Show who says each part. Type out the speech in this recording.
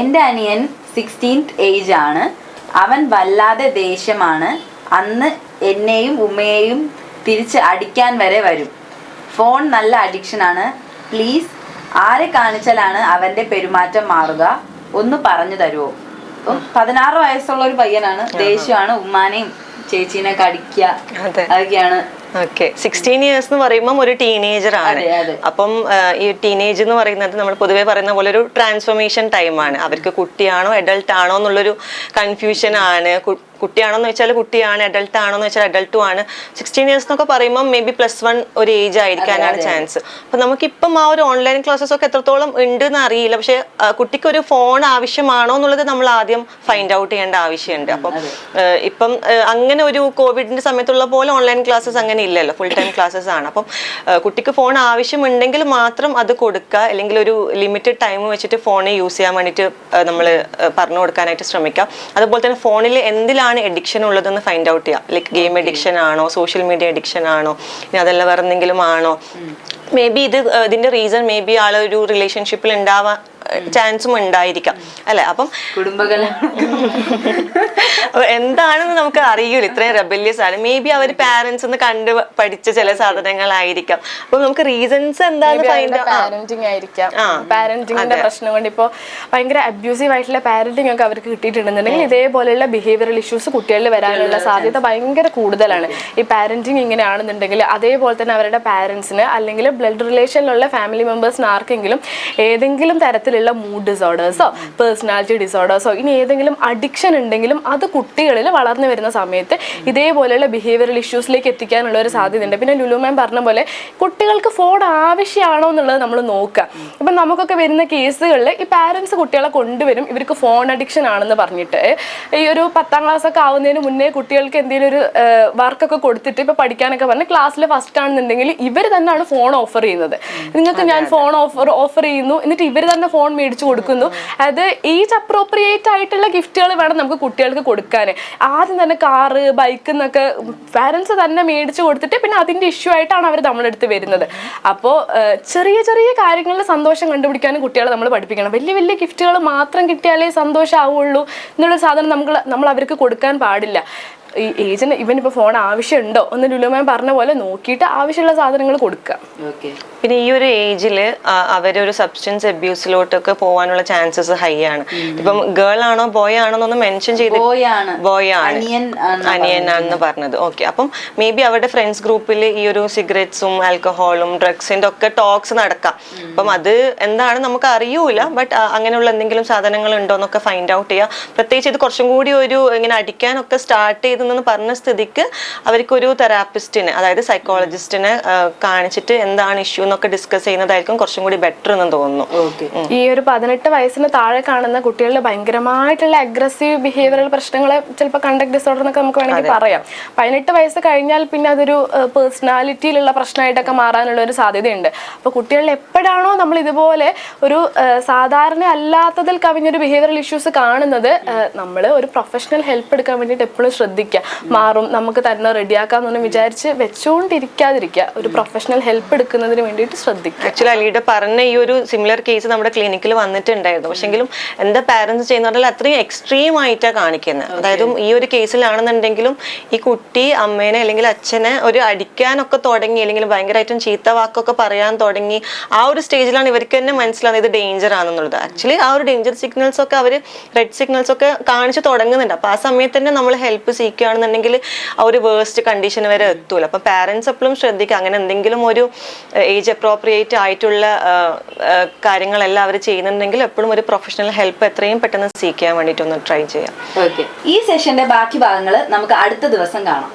Speaker 1: എന്റെ അനിയൻ sixteenth age ആണ്. അവൻ വല്ലാതെ ദേഷ്യമാണ്. അന്ന് എന്നെയും ഉമ്മയെയും തിരിച്ച് അടിക്കാൻ വരെ വരും. ഫോൺ നല്ല അഡിക്ഷൻ ആണ്. പ്ലീസ് ആരെ കാണിച്ചാലാണ് അവന്റെ പെരുമാറ്റം മാറുക? ഒന്ന് പറഞ്ഞു തരുമോ പതിനാറ് വയസ്സുള്ള ഒരു പയ്യനാണ്. ദേഷ്യമാണ്. ഉമ്മാനെയും ചേച്ചീനെ
Speaker 2: കടിക്കുക
Speaker 1: അതൊക്കെയാണ്
Speaker 2: ഓക്കെ സിക്സ്റ്റീൻ ഇയേഴ്സ് എന്ന് പറയുമ്പോൾ ഒരു ടീനേജർ ആണ്. അപ്പം ഈ ടീനേജ് എന്ന് പറയുന്നത് നമ്മൾ പൊതുവേ പറയുന്ന പോലെ ഒരു ട്രാൻസ്ഫോർമേഷൻ ടൈമാണ് അവർക്ക് കുട്ടിയാണോ അഡൾട്ട് ആണോ എന്നുള്ളൊരു കൺഫ്യൂഷൻ ആണ്. കുട്ടിയാണെന്ന് കുട്ടിയാണോ എന്ന് വെച്ചാൽ കുട്ടിയാണ് അഡൾട്ട് ആണോ എന്ന് വെച്ചാൽ അഡൾട്ടും ആണ്. സിക്സ്റ്റീൻ ഇയേഴ്സ് എന്നൊക്കെ പറയുമ്പോൾ മേ ബി പ്ലസ് വൺ ഒരു ഏജ് ആയിരിക്കാനാണ് ചാൻസ് അപ്പൊ നമുക്കിപ്പം ആ ഒരു ഓൺലൈൻ ക്ലാസ്സസ് ഒക്കെ എത്രത്തോളം ഉണ്ട് എന്ന് അറിയില്ല. പക്ഷെ കുട്ടിക്ക് ഒരു ഫോൺ ആവശ്യമാണോ എന്നുള്ളത് നമ്മൾ ആദ്യം ഫൈൻഡ് ഔട്ട് ചെയ്യേണ്ട ആവശ്യമുണ്ട്. അപ്പം ഇപ്പം അങ്ങനെ ഒരു കോവിഡിന്റെ സമയത്തുള്ള പോലെ ഓൺലൈൻ ക്ലാസ്സസ് അങ്ങനെ ഇല്ലല്ലോ. ഫുൾ ടൈം ക്ലാസ്സസ് ആണ്. അപ്പം കുട്ടിക്ക് ഫോൺ ആവശ്യമുണ്ടെങ്കിൽ മാത്രം അത് കൊടുക്കുക. അല്ലെങ്കിൽ ഒരു ലിമിറ്റഡ് ടൈം വെച്ചിട്ട് ഫോൺ യൂസ് ചെയ്യാൻ വേണ്ടിയിട്ട് നമ്മൾ പറഞ്ഞു കൊടുക്കാനായിട്ട് ശ്രമിക്കുക. അതുപോലെ തന്നെ ഫോണിൽ എന്തിലാണ് എഡിക്ഷൻ ഉള്ളതെന്ന് ഫൈൻഡ് ഔട്ട് ചെയ്യുക. ലൈക്ക് ഗെയിം എഡിക്ഷൻ ആണോ സോഷ്യൽ മീഡിയ എഡിക്ഷൻ ആണോ ഇനി അതല്ല വേറെ എന്തെങ്കിലും ആണോ. മേ ബി ഇത് ഇതിന്റെ ഇതിന്റെ റീസൺ മേ ബി ആളൊരു റിലേഷൻഷിപ്പിൽ ഉണ്ടാവാൻ ചാൻസും ഉണ്ടായിരിക്കാം അല്ലെ? അപ്പം എന്താണെന്ന് നമുക്ക് അറിയൂല. ഇത്രയും റെബല്യസ് ആണ് മേ ബി അവർ പാരന്റ്സ് ഒന്ന് കണ്ട് പഠിച്ച ചില സാധനങ്ങളായിരിക്കാം. അപ്പൊ നമുക്ക് റീസൺസ് എന്താണ്
Speaker 3: പാരന്റിങ് ആയിരിക്കാം. പാരന്റിങ്ങിന്റെ പ്രശ്നം കൊണ്ട് ഇപ്പോൾ ഭയങ്കര അബ്യൂസീവ് ആയിട്ടുള്ള പാരന്റിങ് ഒക്കെ അവർക്ക് കിട്ടിയിട്ടുണ്ടെന്നുണ്ടെങ്കിൽ ഇതേപോലെയുള്ള ബിഹേവിയറൽ ഇഷ്യൂസ് കുട്ടികളിൽ വരാനുള്ള സാധ്യത ഭയങ്കര കൂടുതലാണ്. ഈ പാരന്റിങ് ഇങ്ങനെയാണെന്നുണ്ടെങ്കിൽ അതേപോലെ തന്നെ അവരുടെ പാരന്റ്സിന് അല്ലെങ്കിൽ ബ്ലഡ് റിലേഷനിലുള്ള ഫാമിലി മെമ്പേഴ്സിന് ആർക്കെങ്കിലും ഏതെങ്കിലും തരത്തിലുള്ള മൂഡ് ഡിസോർഡേഴ്സോ പേഴ്സണാലിറ്റി ഡിസോർഡേഴ്സോ ഇനി ഏതെങ്കിലും അഡിക്ഷൻ ഉണ്ടെങ്കിലും അത് കുട്ടികളിൽ വളർന്നു വരുന്ന സമയത്ത് ഇതേപോലെയുള്ള ബിഹേവിയറൽ ഇഷ്യൂസിലേക്ക് എത്തിക്കാനുള്ള ഒരു സാധ്യതയുണ്ട്. പിന്നെ ലുലു മാം പറഞ്ഞ പോലെ കുട്ടികൾക്ക് ഫോൺ ആവശ്യമാണോ എന്നുള്ളത് നമ്മൾ നോക്കുക. ഇപ്പം നമുക്കൊക്കെ വരുന്ന കേസുകളിൽ ഈ പാരൻസ് കുട്ടികളെ കൊണ്ടുവരും ഇവർക്ക് ഫോൺ അഡിക്ഷൻ ആണെന്ന് പറഞ്ഞിട്ട്. ഈ ഒരു പത്താം ക്ലാസ് ഒക്കെ ആവുന്നതിന് മുന്നേ കുട്ടികൾക്ക് എന്തെങ്കിലും ഒരു വർക്കൊക്കെ കൊടുത്തിട്ട് ഇപ്പം പഠിക്കാനൊക്കെ പറഞ്ഞ് ക്ലാസ്സിൽ ഫസ്റ്റ് ആണെന്നുണ്ടെങ്കിൽ ഇവർ തന്നെയാണ് ഫോൺ ഓഫർ ചെയ്യുന്നത്. നിങ്ങൾക്ക് ഞാൻ ഫോൺ ഓഫർ ഓഫർ ചെയ്യുന്നു എന്നിട്ട് ഇവർ തന്നെ ഫോൺ മേടിച്ചു കൊടുക്കുന്നു. അത് ഏജ് അപ്രോപ്രിയേറ്റ് ആയിട്ടുള്ള ഗിഫ്റ്റുകൾ വേണം നമുക്ക് കുട്ടികൾക്ക് കൊടുക്കാൻ ആദ്യം തന്നെ കാറ് ബൈക്ക് എന്നൊക്കെ പാരൻസ് തന്നെ മേടിച്ചു കൊടുത്തിട്ട് പിന്നെ അതിന്റെ ഇഷ്യൂ ആയിട്ടാണ് അവർ നമ്മളെടുത്ത് വരുന്നത്. അപ്പോൾ ചെറിയ ചെറിയ കാര്യങ്ങളിൽ സന്തോഷം കണ്ടുപിടിക്കാനും കുട്ടികളെ നമ്മൾ പഠിപ്പിക്കണം. വലിയ വലിയ ഗിഫ്റ്റുകൾ മാത്രം കിട്ടിയാലേ സന്തോഷമാവുള്ളൂ എന്നുള്ള സാധനം നമുക്ക് നമ്മൾ അവർക്ക് കൊടുക്കാൻ പാടില്ല. ഈ ഏജന്റ് ഇവൻ ഇപ്പോൾ ഫോൺ ആവശ്യമുണ്ടോ എന്ന് ലുലുമാൻ പറഞ്ഞ പോലെ നോക്കിയിട്ട് ആവശ്യമുള്ള സാധനങ്ങൾ കൊടുക്കുക.
Speaker 2: പിന്നെ ഈ ഒരു ഏജിൽ അവരൊരു സബ്സ്റ്റൻസ് അബ്യൂസിലോട്ടൊക്കെ പോകാനുള്ള ചാൻസസ് ഹൈ ആണ് ഇപ്പം ഗേൾ ആണോ ബോയ് ആണോ എന്നൊന്നും മെൻഷൻ ചെയ്ത്. ബോയ് ആണ്
Speaker 1: അനിയൻ ആണെന്ന്
Speaker 2: പറഞ്ഞത്. ഓക്കെ അപ്പം മേ ബി അവരുടെ ഫ്രണ്ട്സ് ഗ്രൂപ്പിൽ ഈ ഒരു സിഗരറ്റ്സും ആൽക്കഹോളും ഡ്രഗ്സിന്റെ ഒക്കെ ടോക്സ് നടക്കാം. അപ്പം അത് എന്താണ് നമുക്ക് അറിയൂല ബട്ട് അങ്ങനെയുള്ള എന്തെങ്കിലും സാധനങ്ങൾ ഉണ്ടോ എന്നൊക്കെ ഫൈൻഡ് ഔട്ട് ചെയ്യുക പ്രത്യേകിച്ച് ഇത് കുറച്ചും കൂടി ഒരു ഇങ്ങനെ അടിക്കാനൊക്കെ സ്റ്റാർട്ട് ചെയ്തെന്ന് പറഞ്ഞ സ്ഥിതിക്ക് അവർക്കൊരു തെറാപ്പിസ്റ്റിനെ അതായത് സൈക്കോളജിസ്റ്റിനെ കാണിച്ചിട്ട് എന്താണ് ഇഷ്യൂ എന്നൊക്കെ ഡിസ്കസ് ചെയ്യുന്നതായിരിക്കും കുറച്ചും കൂടി ബെറ്റർ എന്ന് തോന്നുന്നു.
Speaker 3: ഈ ഒരു പതിനെട്ട് വയസ്സിന് താഴെ കാണുന്ന കുട്ടികളുടെ ഭയങ്കരമായിട്ടുള്ള അഗ്രസീവ് ബിഹേവിയറൽ പ്രശ്നങ്ങളെ ചിലപ്പോൾ കണ്ടക്ട് ഡിസോർഡർ എന്നൊക്കെ നമുക്ക് വേണമെങ്കിൽ പറയാം. പതിനെട്ട് വയസ്സ് കഴിഞ്ഞാൽ പിന്നെ അതൊരു പേഴ്സണാലിറ്റിയിലുള്ള പ്രശ്നമായിട്ടൊക്കെ മാറാനുള്ള ഒരു സാധ്യതയുണ്ട്. അപ്പോൾ കുട്ടികളിൽ എപ്പോഴാണോ നമ്മൾ ഇതുപോലെ ഒരു സാധാരണ അല്ലാത്തതിൽ കവിഞ്ഞൊരു ബിഹേവിയറൽ ഇഷ്യൂസ് കാണുന്നത് നമ്മൾ ഒരു പ്രൊഫഷണൽ ഹെൽപ്പ് എടുക്കാൻ വേണ്ടിയിട്ട് എപ്പോഴും ശ്രദ്ധിക്കുക. മാറും നമുക്ക് തന്നെ റെഡിയാക്കാമെന്നൊന്നും വിചാരിച്ച് വെച്ചുകൊണ്ടിരിക്കാതിരിക്കുക ഒരു പ്രൊഫഷണൽ ഹെൽപ്പ് എടുക്കുന്നതിന് വേണ്ടിയിട്ട് ശ്രദ്ധിക്കുക.
Speaker 2: ആക്ച്വലി അലിയുടെ പറഞ്ഞ ഈ ഒരു സിമിലർ കേസ് നമ്മുടെ ക്ലിനിക്കിൽ വന്നിട്ടുണ്ടായിരുന്നു. പക്ഷെങ്കിലും എന്താ പാരന്റ്സ് ചെയ്യുന്ന പറഞ്ഞാൽ അത്രയും എക്സ്ട്രീം ആയിട്ടാണ് കാണിക്കുന്നത് അതായത് ഈ ഒരു കേസിലാണെന്നുണ്ടെങ്കിലും ഈ കുട്ടി അമ്മേനെ അല്ലെങ്കിൽ അച്ഛനെ ഒരു അടിക്കാനൊക്കെ തുടങ്ങി അല്ലെങ്കിൽ ഭയങ്കരമായിട്ടും ചീത്ത വാക്കൊക്കെ പറയാൻ തുടങ്ങി ആ ഒരു സ്റ്റേജിലാണ് ഇവർക്ക് തന്നെ മനസ്സിലാവുന്നത് ഇത് ഡേഞ്ചർ ആണെന്നുള്ളത്. ആക്ച്വലി ആ ഒരു ഡേഞ്ചർ സിഗ്നൽസ് ഒക്കെ അവർ റെഡ് സിഗ്നൽസ് ഒക്കെ കാണിച്ചു തുടങ്ങുന്നുണ്ട്. അപ്പൊ ആ സമയത്ത് തന്നെ നമ്മൾ ഹെൽപ്പ് സീക്കുകയാണെന്നുണ്ടെങ്കിൽ ആ ഒരു വേഴ്സ്റ്റ് കണ്ടീഷൻ വരെ എത്തൂല. അപ്പൊ പാരന്റ്സ് എപ്പോഴും ശ്രദ്ധിക്കുക. അങ്ങനെ എന്തെങ്കിലും ഒരു ഏജ് അപ്രോപ്രിയേറ്റ് ആയിട്ടുള്ള കാര്യങ്ങളെല്ലാം അവർ ചെയ്യുന്നുണ്ടെങ്കിൽ എപ്പോഴും ഒരു പ്രൊഫഷണൽ ഹെൽപ്പ് എത്രയും പെട്ടെന്ന് സീക്ക് ചെയ്യാൻ വേണ്ടിയിട്ട് ഒന്ന് ട്രൈ ചെയ്യാം.
Speaker 1: ഈ സെഷന്റെ ബാക്കി ഭാഗങ്ങൾ നമുക്ക് അടുത്ത ദിവസം കാണാം.